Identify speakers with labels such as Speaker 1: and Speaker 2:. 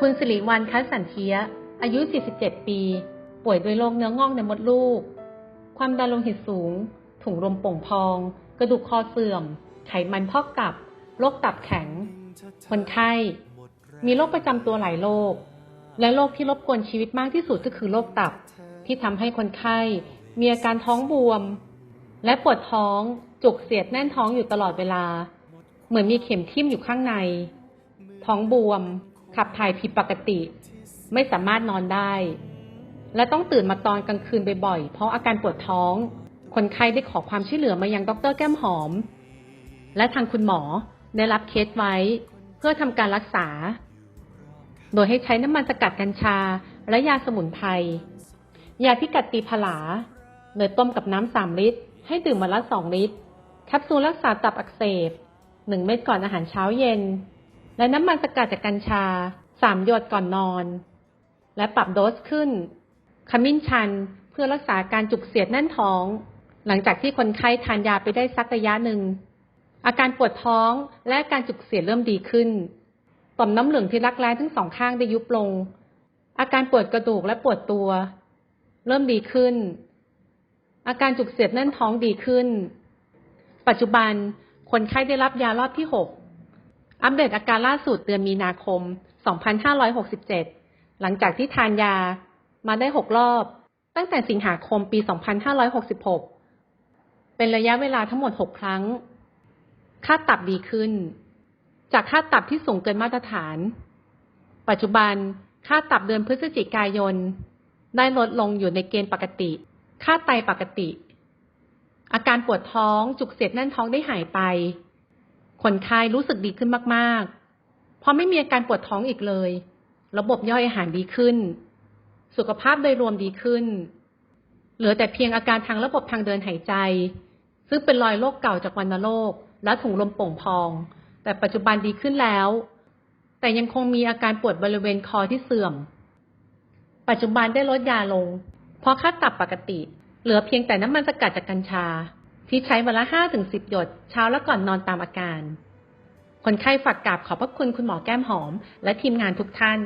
Speaker 1: คุณสิริวัลคัสสันเทีย อายุ 47 ปี ป่วยด้วยโรคเนื้องอกในมดลูก ความดันโลหิตสูง ถุงลมโป่งพอง กระดูกคอเสื่อม ไขมันพอกตับ โรคตับแข็ง คนไข้ มีโรคประจำตัวหลายโรค และโรคที่รบกวนชีวิตมากที่สุดก็คือโรคตับ ที่ทำให้คนไข้ มีอาการท้องบวม และปวดท้อง จุกเสียดแน่นท้องอยู่ตลอดเวลา เหมือนมีเข็มทิ่มอยู่ข้างใน ท้องบวม ขับถ่ายผิดปกติ ไม่สามารถนอนได้ และต้องตื่นมาตอนกลางคืนบ่อยๆ เพราะอาการปวดท้อง คนไข้ได้ขอความช่วยเหลือมายังดรแก้มหอม และทางคุณหมอได้รับเคสไว้ เพื่อทำการรักษา โดยให้ใช้น้ำมันสกัดกัญชา และยาสมุนไพร ยาพิกัดตีผลาเนยต้มกับน้ำสามลิตร ให้ดื่มวันละสองลิตร แคปซูลรักษาตับอักเสบหนึ่งเม็ดก่อนอาหารเช้าเย็น และน้ำมันสกัดจากกัญชาสามหยดก่อนนอน และปรับโดสขึ้น ขมิ้นชันเพื่อรักษาการจุกเสียดแน่นท้อง หลังจากที่คนไข้ทานยาไปได้สักระยะหนึ่ง อาการปวดท้องและการจุกเสียดเริ่มดีขึ้น ต่อมน้ำเหลืองที่รักแร้ทั้งสองข้างได้ยุบลง อาการปวดกระดูกและปวดตัว เริ่มดีขึ้น อาการจุกเสียดแน่นท้องดีขึ้น ปัจจุบันคนไข้ได้รับยารอบที่6 อัปเดตอาการล่าสุดเดือนมีนาคม 2567 หลังจากที่ทานยามาได้ 6 รอบ ตั้งแต่สิงหาคมปี 2566 เป็นระยะเวลาทั้งหมด 6 ครั้ง ค่าตับดีขึ้น จากค่าตับที่สูงเกินมาตรฐาน ปัจจุบันค่าตับเดือนพฤศจิกายน ได้ลดลงอยู่ในเกณฑ์ปกติ ค่าไตปกติ อาการปวดท้องจุกเสียดแน่นท้องได้หายไป คนไข้รู้สึกดีขึ้นมาก ๆพราะไม่มีอาการปวดท้องอีกเลย ระบบย่อยอาหารดีขึ้น สุขภาพโดยรวมดีขึ้น เหลือแต่เพียงอาการทางระบบทางเดินหายใจ ซึ่งเป็นรอยโรคเก่าจากวัณโรคและถุงลมโป่งพอง แต่ปัจจุบันดีขึ้นแล้ว แต่ยังคงมีอาการปวดบริเวณคอที่เสื่อม ปัจจุบันได้ลดยาลง เพราะค่าตับปกติ เหลือเพียงแต่น้ำมันสกัดจากกัญชา ที่ใช้วันละห้าถึงสิบหยด เช้าและก่อนนอนตามอาการ คนไข้ฝากกราบขอบพระคุณคุณหมอแก้มหอม และทีมงานทุกท่าน